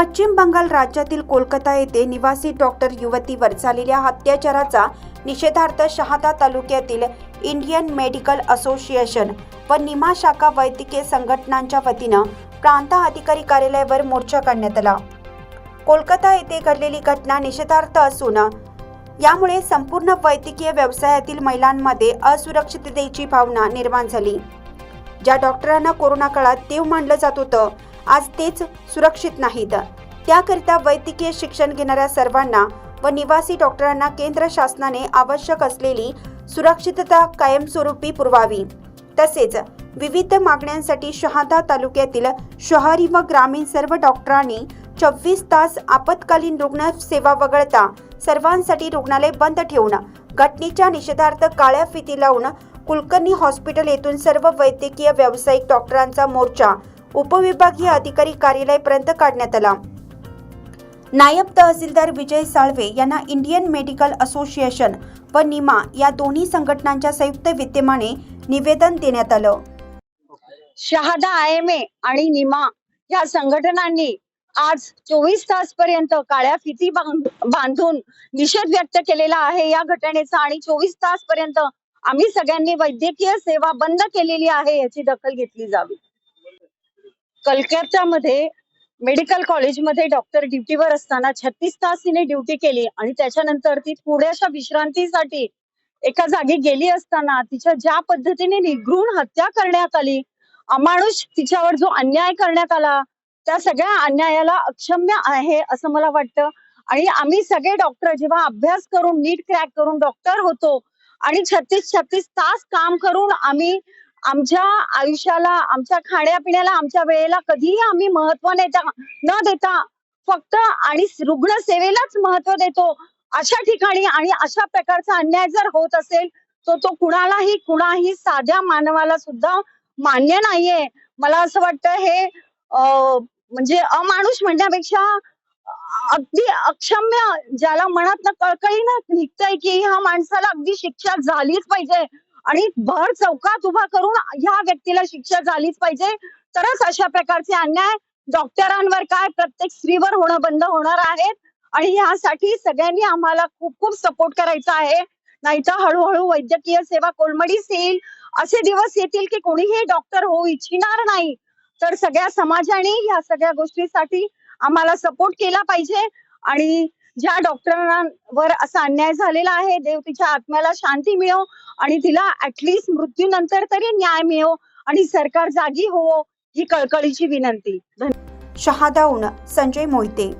पश्चिम बंगाल राज्यातील कोलकाता येथे निवासी डॉक्टर युवतीवर झालेल्या अत्याचाराचा निषेधार्थ शहादा तालुक्यातील इंडियन मेडिकल असोसिएशन व निमा शाखा वैद्यकीय संघटनांच्या वतीनं प्रांत अधिकारी कार्यालयावर मोर्चा काढण्यात आला. कोलकाता येथे घडलेली घटना निषेधार्थ असून यामुळे संपूर्ण वैद्यकीय व्यवसायातील महिलांमध्ये असुरक्षिततेची भावना निर्माण झाली. ज्या डॉक्टरांना कोरोना काळात देव मानलं जात होतं आज तेच सुरक्षित नाहीत. त्याकरिता वैद्यकीय शिक्षण घेणाऱ्या सर्वांना व निवासी डॉक्टरांना केंद्र शासनाने आवश्यक असलेली सुरक्षितता कायमस्वरूपी पुरवावी. तसेच विविध मागण्यांसाठी शहादा तालुक्यातील शहरी व ग्रामीण सर्व डॉक्टरांनी चोवीस तास आपत्कालीन रुग्ण सेवा वगळता सर्वांसाठी रुग्णालय बंद ठेवून घटनेच्या निषेधार्थ काळ्या फिती लावून कुलकर्णी हॉस्पिटल येथून सर्व वैद्यकीय व्यावसायिक डॉक्टरांचा मोर्चा उपविभागीय अधिकारी कार्यालयापर्यंत काढण्यात आला. नायब तहसीलदार विजय साळवे यांना इंडियन मेडिकल असोसिएशन व निमा या दोन्ही संघटनांच्या संयुक्त विद्यमाने निवेदन देण्यात आलं. शहादा आय एम ए आणि निमा या संघटनांनी आज चोवीस तास पर्यंत काळ्या फिती बांध- बांधून निषेध व्यक्त केलेला आहे या घटनेचा आणि चोवीस तास पर्यंत आम्ही सगळ्यांनी वैद्यकीय सेवा बंद केलेली आहे याची दखल घेतली जावी. कलकत्त्यामध्ये मेडिकल कॉलेजमध्ये डॉक्टर ड्युटीवर असताना छत्तीस तास तिने ड्युटी केली आणि त्याच्यानंतर ती थोड्याशा विश्रांतीसाठी एका जागी गेली असताना तिच्या ज्या पद्धतीने निघृण हत्या करण्यात आली अमानुष तिच्यावर जो अन्याय करण्यात आला त्या सगळ्या अन्यायाला अक्षम्य आहे असं मला वाटतं. आणि आम्ही सगळे डॉक्टर जेव्हा अभ्यास करून नीट क्रॅक करून डॉक्टर होतो आणि छत्तीस छत्तीस तास काम करून आम्ही आमच्या आयुष्याला आमच्या खाण्यापिण्याला आमच्या वेळेला कधीही आम्ही महत्त्व नेता न देता फक्त आणि रुग्ण सेवेलाच महत्त्व देतो. अशा ठिकाणी आणि अशा प्रकारचा अन्याय जर होत असेल तर तो कुणालाही कुणाही साध्या मानवाला सुद्धा मान्य नाहीये. मला असं वाटतं हे अं, म्हणजे अमानुष म्हणण्यापेक्षा अगदी अक्षम्य ज्याला मनात कळकळीनं निघतंय की ह्या माणसाला अगदी शिक्षा झालीच पाहिजे. आणि भर चौकात उभा करून ह्या व्यक्तीला शिक्षा झालीच पाहिजे. तरच अशा प्रकारचे अन्याय डॉक्टरांवर काय प्रत्येक स्त्रीवर होणं बंद होणार आहेत. आणि यासाठी सगळ्यांनी आम्हाला खूप खूप सपोर्ट करायचा आहे. नाहीतर हळूहळू वैद्यकीय सेवा कोलमडीस येईल. असे दिवस येतील की कोणीही डॉक्टर होऊ इच्छिणार नाही. तर सगळ्या समाजाने या सगळ्या गोष्टीसाठी आम्हाला सपोर्ट केला पाहिजे. आणि ज्या डॉक्टरांवर असा अन्याय झालेला आहे देव तिच्या आत्म्याला शांती मिळो आणि तिला ऍटलिस्ट मृत्यूनंतर तरी न्याय मिळो आणि सरकार जागी होवो ही कळकळीची विनंती. शहादाऊन संजय मोहिते.